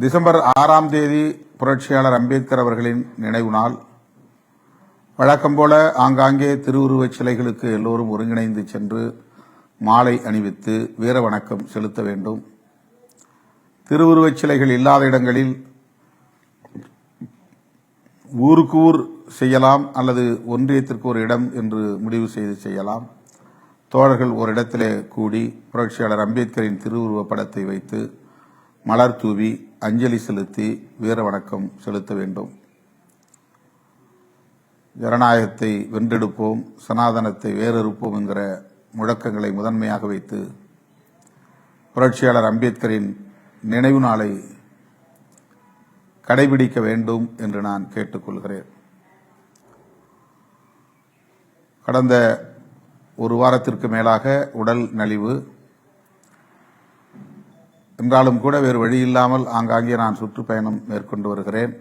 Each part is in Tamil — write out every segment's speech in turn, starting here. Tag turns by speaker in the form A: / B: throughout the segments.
A: டிசம்பர் ஆறாம் தேதி புரட்சியாளர் அம்பேத்கர் அவர்களின் நினைவு நாள். வழக்கம் போல ஆங்காங்கே திருவுருவச் சிலைகளுக்கு எல்லோரும் ஒருங்கிணைந்து சென்று மாலை அணிவித்து வீர வணக்கம் செலுத்த வேண்டும். திருவுருவச் சிலைகள் இல்லாத இடங்களில் ஊருக்கு ஊர் செய்யலாம் அல்லது ஒன்றியத்திற்கு ஒரு இடம் என்று முடிவு செய்து செய்யலாம். தோழர்கள் ஒரு இடத்திலே கூடி புரட்சியாளர் அம்பேத்கரின் திருவுருவப் படத்தை வைத்து மலர் தூவி அஞ்சலி செலுத்தி வீர வணக்கம் செலுத்த வேண்டும். ஜனநாயகத்தை வென்றெடுப்போம் சனாதனத்தை வேறறுப்போம் என்கிற முழக்கங்களை முதன்மையாக வைத்து புரட்சியாளர் அம்பேத்கரின் நினைவு நாளை கடைபிடிக்க வேண்டும் என்று நான் கேட்டுக்கொள்கிறேன். கடந்த ஒரு வாரத்திற்கு மேலாக உடல் நலிவு என்றாலும் கூட வேறு வழி இல்லாமல் ஆங்காங்கே நான் சுற்றுப்பயணம் மேற்கொண்டு வருகிறேன்.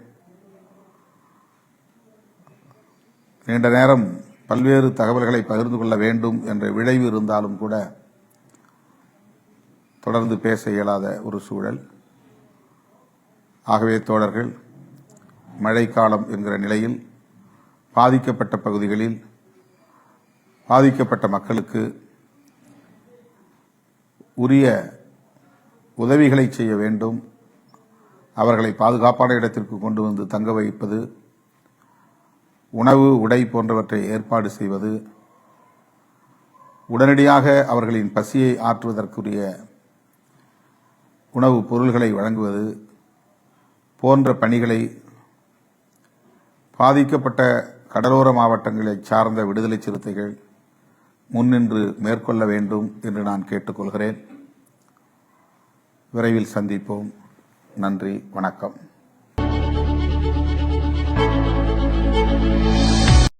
A: நீண்ட நேரம் பல்வேறு தகவல்களை பகிர்ந்து கொள்ள வேண்டும் என்ற விளைவு இருந்தாலும் கூட தொடர்ந்து பேச இயலாத ஒரு சூழல். ஆகவே தோழர்கள் மழைக்காலம் என்கிற நிலையில் பாதிக்கப்பட்ட பகுதிகளில் பாதிக்கப்பட்ட மக்களுக்கு உரிய உதவிகளை செய்ய வேண்டும். அவர்களை பாதுகாப்பான இடத்திற்கு கொண்டு வந்து தங்க வைப்பது. உணவு உடை போன்றவற்றை ஏற்பாடு செய்வது. உடனடியாக அவர்களின் பசியை ஆற்றுவதற்குரிய உணவுப் பொருள்களை வழங்குவது போன்ற பணிகளை பாதிக்கப்பட்ட கடலோர மாவட்டங்களைச் சார்ந்த விடுதலை சிறுத்தைகள் முன்னின்று மேற்கொள்ள வேண்டும் என்று நான் கேட்டுக்கொள்கிறேன். விரைவில் சந்திப்போம். நன்றி வணக்கம்.